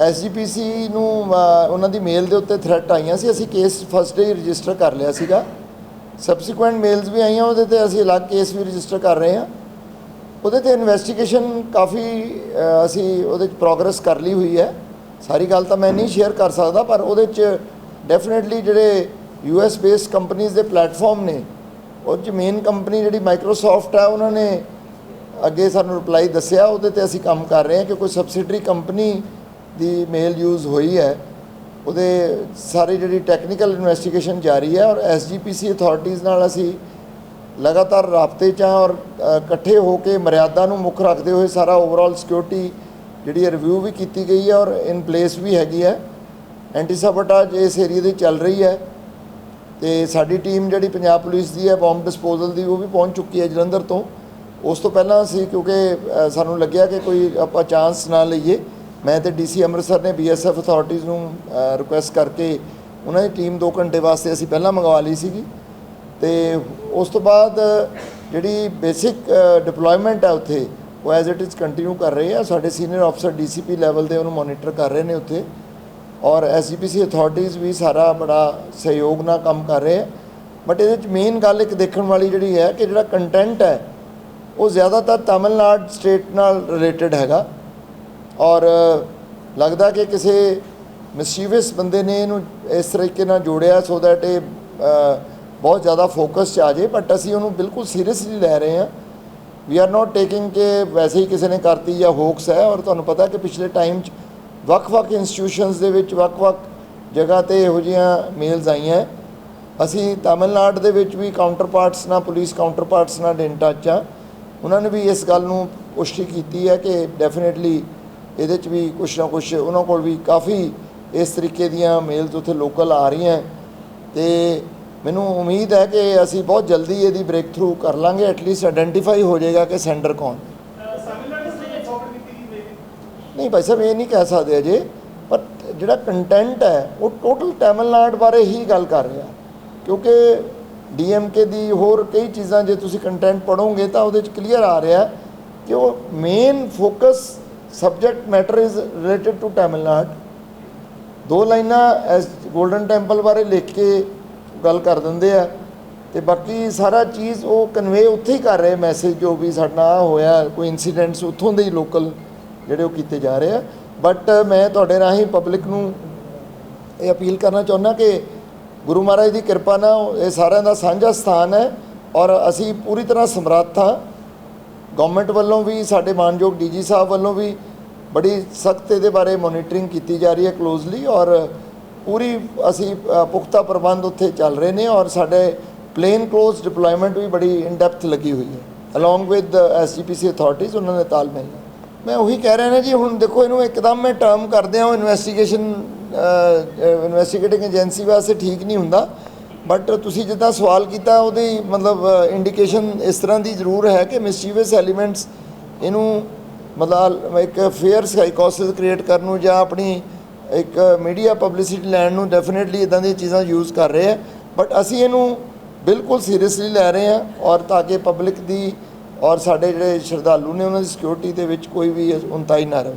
SGPC ਨੂੰ ਉਹਨਾਂ ਦੀ ਮੇਲ ਦੇ ਉੱਤੇ ਥ੍ਰੈਟ ਆਈਆਂ ਸੀ। ਅਸੀਂ ਕੇਸ ਫਸਟ ਡੇ ਰਜਿਸਟਰ ਕਰ ਲਿਆ ਸੀਗਾ। ਸਬਸੀਕੁਐਂਟ ਮੇਲਸ ਵੀ ਆਈਆਂ, ਉਹਦੇ ਤੇ ਅਸੀਂ ਅਲੱਗ ਕੇਸ ਵੀ ਰਜਿਸਟਰ ਕਰ ਰਹੇ ਹਾਂ। ਉਹਦੇ ਤੇ ਇਨਵੈਸਟੀਗੇਸ਼ਨ ਕਾਫੀ ਅਸੀਂ ਉਹਦੇ ਚ ਪ੍ਰੋਗਰੈਸ ਕਰ ਲਈ ਹੋਈ ਹੈ। ਸਾਰੀ ਗੱਲ ਤਾਂ ਮੈਂ ਨਹੀਂ ਸ਼ੇਅਰ ਕਰ ਸਕਦਾ, ਪਰ ਉਹਦੇ ਚ ਡੈਫੀਨਿਟਲੀ ਜਿਹੜੇ ਯੂਐਸ ਬੇਸਡ ਕੰਪਨੀਆਂ ਦੇ ਪਲੇਟਫਾਰਮ ਨੇ, ਉਹ ਚ ਮੇਨ ਕੰਪਨੀ ਜਿਹੜੀ ਮਾਈਕਰੋਸਾਫਟ ਹੈ ਉਹਨਾਂ ਨੇ ਅੱਗੇ ਸਾਨੂੰ ਰਿਪਲਾਈ ਦੱਸਿਆ। ਉਹਦੇ ਤੇ ਅਸੀਂ ਕੰਮ ਕਰ ਰਹੇ ਹਾਂ ਕਿ ਕੋਈ ਸਬਸਿਡਰੀ ਕੰਪਨੀ ਦੀ ਮੇਲ ਯੂਜ਼ ਹੋਈ ਹੈ, ਉਹਦੇ ਸਾਰੀ ਜਿਹੜੀ ਟੈਕਨੀਕਲ ਇਨਵੈਸਟੀਗੇਸ਼ਨ ਜਾਰੀ ਹੈ ਔਰ ਐਸਜੀਪੀਸੀ ਅਥਾਰਟੀਆਂ ਨਾਲ ਅਸੀਂ ਲਗਾਤਾਰ ਰਾਬਤੇ 'ਚ ਹਾਂ ਔਰ ਇਕੱਠੇ ਹੋ ਕੇ ਮਰਿਆਦਾ ਨੂੰ ਮੁੱਖ ਰੱਖਦੇ ਹੋਏ ਸਾਰਾ ਓਵਰਆਲ ਸਿਕਿਉਰਿਟੀ ਜਿਹੜੀ ਰਿਵਿਊ ਵੀ ਕੀਤੀ ਗਈ ਹੈ ਔਰ ਇਨ ਪਲੇਸ ਵੀ ਹੈਗੀ ਹੈ। ਐਂਟੀ ਸਾਬੋਟਾਜ ਇਸ ਏਰੀਆ ਦੀ ਚੱਲ ਰਹੀ ਹੈ ਤੇ ਸਾਡੀ ਟੀਮ ਜਿਹੜੀ ਪੰਜਾਬ ਪੁਲਿਸ ਦੀ ਹੈ ਬੰਬ ਡਿਸਪੋਜ਼ਲ ਦੀ ਉਹ ਵੀ ਪਹੁੰਚ ਚੁੱਕੀ ਹੈ ਜਲੰਧਰ ਤੋਂ। ਉਸ ਤੋਂ ਪਹਿਲਾਂ ਅਸੀਂ ਕਿਉਂਕਿ ਸਾਨੂੰ ਲੱਗਿਆ ਕਿ ਕੋਈ ਆਪਾਂ ਚਾਂਸ ਨਾ ਲਈਏ। ਮੈਂ ਤੇ ਡੀਸੀ ਅੰਮ੍ਰਿਤਸਰ ਨੇ ਬੀਐਸਐਫ ਅਥਾਰਟੀਆਂ ਨੂੰ ਰਿਕੁਐਸਟ ਕਰਕੇ ਉਹਨਾਂ ਦੀ ਟੀਮ 2 ਘੰਟੇ ਵਾਸਤੇ ਅਸੀਂ ਪਹਿਲਾਂ ਮੰਗਵਾ ਲਈ ਸੀਗੀ। ਤੇ ਉਸ ਤੋਂ ਬਾਅਦ ਜਿਹੜੀ ਬੇਸਿਕ ਡਿਪਲੋਇਮੈਂਟ ਹੈ ਉੱਥੇ, ਉਹ ਐਜ਼ ਇਟ ਇਜ਼ ਕੰਟੀਨਿਊ ਕਰ ਰਹੇ ਆ। ਸਾਡੇ ਸੀਨੀਅਰ ਅਫਸਰ ਡੀਸੀਪੀ ਲੈਵਲ ਦੇ ਉਹਨੂੰ ਮੋਨੀਟਰ ਕਰ ਰਹੇ ਨੇ ਉੱਥੇ। ਔਰ ਐਸਜੀਪੀਸੀ ਅਥਾਰਟੀਆਂ ਵੀ ਸਾਰਾ ਬੜਾ ਸਹਿਯੋਗ ਨਾਲ ਕੰਮ ਕਰ ਰਹੇ ਆ। ਬਟ ਇਹਦੇ ਵਿੱਚ ਮੇਨ ਗੱਲ ਇੱਕ ਦੇਖਣ ਵਾਲੀ ਜਿਹੜੀ ਹੈ ਕਿ ਜਿਹੜਾ ਕੰਟੈਂਟ ਹੈ, ਉਹ ਜ਼ਿਆਦਾਤਰ ਤਾਮਿਲਨਾਡ ਸਟੇਟ ਨਾਲ ਰਿਲੇਟਡ ਹੈਗਾ। ਔਰ ਲੱਗਦਾ ਕਿ ਕਿਸੇ ਮਿਸਚੀਵਸ ਬੰਦੇ ਨੇ ਇਹਨੂੰ ਇਸ ਤਰੀਕੇ ਨਾਲ ਜੋੜਿਆ ਸੋ ਦੈਟ ਇਹ ਬਹੁਤ ਜ਼ਿਆਦਾ ਫੋਕਸ 'ਚ ਆ ਜੇ ਬਟ ਅਸੀਂ ਉਹਨੂੰ ਬਿਲਕੁਲ ਸੀਰੀਅਸਲੀ ਲੈ ਰਹੇ ਹਾਂ। ਵੀ ਆਰ ਨਾਟ ਟੇਕਿੰਗ ਕਿ ਵੈਸੇ ਹੀ ਕਿਸੇ ਨੇ ਕਰਤੀ ਜਾਂ ਹੋਕਸ ਹੈ ਔਰ ਤੁਹਾਨੂੰ ਪਤਾ ਕਿ ਪਿਛਲੇ ਟਾਈਮ 'ਚ ਵੱਖ-ਵੱਖ ਇੰਸਟੀਟਿਊਸ਼ਨਸ ਦੇ ਵਿੱਚ ਵੱਖ-ਵੱਖ ਜਗ੍ਹਾ ਤੇ ਇਹੋ ਜਿਹੀਆਂ ਮੇਲਸ ਆਈਆਂ ਅਸੀਂ ਤਾਮਿਲਨਾਡ ਦੇ ਵਿੱਚ ਵੀ ਕਾਊਂਟਰਪਾਰਟਸ ਨਾਲ ਪੁਲਿਸ ਕਾਊਂਟਰਪਾਰਟਸ ਨਾਲ ਇਨ ਟੱਚ ਆ ਉਹਨਾਂ ਨੇ ਵੀ ਇਸ ਗੱਲ ਨੂੰ ਪੁਸ਼ਟੀ ਕੀਤੀ ਹੈ ਕਿ ਡੈਫੀਨਿਟਲੀ ਇਹਦੇ 'ਚ ਵੀ ਕੁਛ ਨਾ ਕੁਛ ਉਹਨਾਂ ਕੋਲ ਵੀ ਕਾਫੀ ਇਸ ਤਰੀਕੇ ਦੀਆਂ ਮੇਲਸ ਉੱਥੇ ਲੋਕਲ ਆ ਰਹੀਆਂ। ਤੇ ਮੈਨੂੰ ਉਮੀਦ ਹੈ ਕਿ ਅਸੀਂ ਬਹੁਤ ਜਲਦੀ ਇਹਦੀ ਬ੍ਰੇਕ ਥਰੂ ਕਰ ਲਾਂਗੇ ਐਟਲੀਸਟ ਆਇਡੈਂਟੀਫਾਈ ਹੋ ਜਾਏਗਾ ਕਿ ਸੈਂਡਰ ਕੌਣ। ਨਹੀਂ ਭਾਈ ਸਾਹਿਬ, ਇਹ ਨਹੀਂ ਕਹਿ ਸਕਦੇ ਅਜੇ ਪਰ ਜਿਹੜਾ ਕੰਟੈਂਟ ਹੈ, ਉਹ ਟੋਟਲ ਤਾਮਿਲਨਾਡ ਬਾਰੇ ਹੀ ਗੱਲ ਕਰ ਰਿਹਾ। ਕਿਉਂਕਿ ਡੀਐਮਕੇ ਦੀ ਹੋਰ ਕਈ ਚੀਜ਼ਾਂ, ਜੇ ਤੁਸੀਂ ਕੰਟੈਂਟ ਪੜੋਗੇ ਤਾਂ ਉਹਦੇ ਚ ਕਲੀਅਰ ਆ ਰਿਹਾ ਕਿ ਉਹ main focus subject matter is related to Tamil Nadu ਦੋ ਲਾਈਨਾਂ ਐਸ 골ਡਨ ਟੈਂਪਲ ਬਾਰੇ ਲਿਖ ਕੇ ਗੱਲ ਕਰ ਦਿੰਦੇ ਆ। ਤੇ ਬਾਕੀ ਸਾਰਾ ਚੀਜ਼ ਉਹ ਕਨਵੇ ਉੱਥੇ ਹੀ ਕਰ ਰਹੇ ਮੈਸੇਜ ਜੋ ਵੀ ਸਾਡਾ ਆਹ ਹੋਇਆ, ਕੋਈ ਇਨਸੀਡੈਂਟਸ ਉੱਥੋਂ ਦੇ ਹੀ ਲੋਕਲ ਜਿਹੜੇ ਉਹ ਕੀਤੇ ਜਾ ਰਹੇ ਆ। ਬਟ ਮੈਂ ਤੁਹਾਡੇ ਰਾਹੀਂ ਪਬਲਿਕ ਨੂੰ ਇਹ ਅਪੀਲ ਕਰਨਾ ਚਾਹੁੰਦਾ ਕਿ ਗੁਰੂ ਮਹਾਰਾਜ ਦੀ ਕਿਰਪਾ ਨਾਲ ਇਹ ਸਾਰਿਆਂ ਦਾ ਸਾਂਝਾ ਸਥਾਨ ਹੈ। ਔਰ ਅਸੀਂ ਪੂਰੀ ਤਰ੍ਹਾਂ ਸਮਰੱਥ ਹਾਂ। ਗਵਰਨਮੈਂਟ ਵੱਲੋਂ ਵੀ, ਸਾਡੇ ਮਾਨਯੋਗ ਡੀਜੀ ਸਾਹਿਬ ਵੱਲੋਂ ਵੀ ਬੜੀ ਸਖਤ ਇਹਦੇ ਬਾਰੇ ਮੋਨੀਟਰਿੰਗ ਕੀਤੀ ਜਾ ਰਹੀ ਹੈ ਕਲੋਜ਼ਲੀ ਔਰ ਪੂਰੀ ਅਸੀਂ ਪੁਖਤਾ ਪ੍ਰਬੰਧ ਉੱਥੇ ਚੱਲ ਰਹੇ ਨੇ ਔਰ ਸਾਡੇ ਪਲੇਨ ਕਲੋਜ਼ ਡਿਪਲੋਇਮੈਂਟ ਵੀ ਬੜੀ ਇਨ ਡੈਪਥ ਲੱਗੀ ਹੋਈ ਹੈ। ਅਲੋਂਗ ਵਿਦ ਐਸਜੀਪੀਸੀ ਅਥਾਰਟੀਜ਼ ਉਹਨਾਂ ਨੇ ਤਾਲਮੇਲ ਨਾਲ ਮੈਂ ਉਹੀ ਕਹਿ ਰਿਹਾ ਨਾ ਜੀ, ਹੁਣ ਦੇਖੋ ਇਹਨੂੰ ਇੱਕਦਮ ਮੈਂ ਟਰਮ ਕਰਦੇ ਹਾਂ ਇਨਵੈਸਟੀਗੇਸ਼ਨ ਇਨਵੈਸਟੀਗੇਟਿੰਗ ਏਜੰਸੀ ਵਾਸਤੇ ਠੀਕ ਨਹੀਂ ਹੁੰਦਾ। ਬਟ ਤੁਸੀਂ ਜਿੱਦਾਂ ਸਵਾਲ ਕੀਤਾ, ਉਹਦੀ ਮਤਲਬ ਇੰਡੀਕੇਸ਼ਨ ਇਸ ਤਰ੍ਹਾਂ ਦੀ ਜ਼ਰੂਰ ਹੈ ਕਿ ਮਿਸਚੀਵਸ ਐਲੀਮੈਂਟਸ ਇਹਨੂੰ ਮਤਲਬ ਇੱਕ ਫੇਅਰ ਸਾਈਕੋਸਿਸ ਕ੍ਰੀਏਟ ਕਰਨ ਨੂੰ ਜਾਂ ਆਪਣੀ ਇੱਕ ਮੀਡੀਆ ਪਬਲਿਸਿਟੀ ਲੈਣ ਨੂੰ ਡੈਫੀਨਿਟਲੀ ਇਦਾਂ ਦੀਆਂ ਚੀਜ਼ਾਂ ਯੂਜ਼ ਕਰ ਰਹੇ ਆ। ਬਟ ਅਸੀਂ ਇਹਨੂੰ ਬਿਲਕੁਲ ਸੀਰੀਅਸਲੀ ਲੈ ਰਹੇ ਹਾਂ ਔਰ ਤਾਂ ਕਿ ਪਬਲਿਕ ਦੀ ਔਰ ਸਾਡੇ ਜਿਹੜੇ ਸ਼ਰਧਾਲੂ ਨੇ ਉਹਨਾਂ ਦੀ ਸਿਕਿਉਰਿਟੀ ਦੇ ਵਿੱਚ ਕੋਈ ਵੀ ਉਨਤਾਈ ਨਾ ਰਹੇ।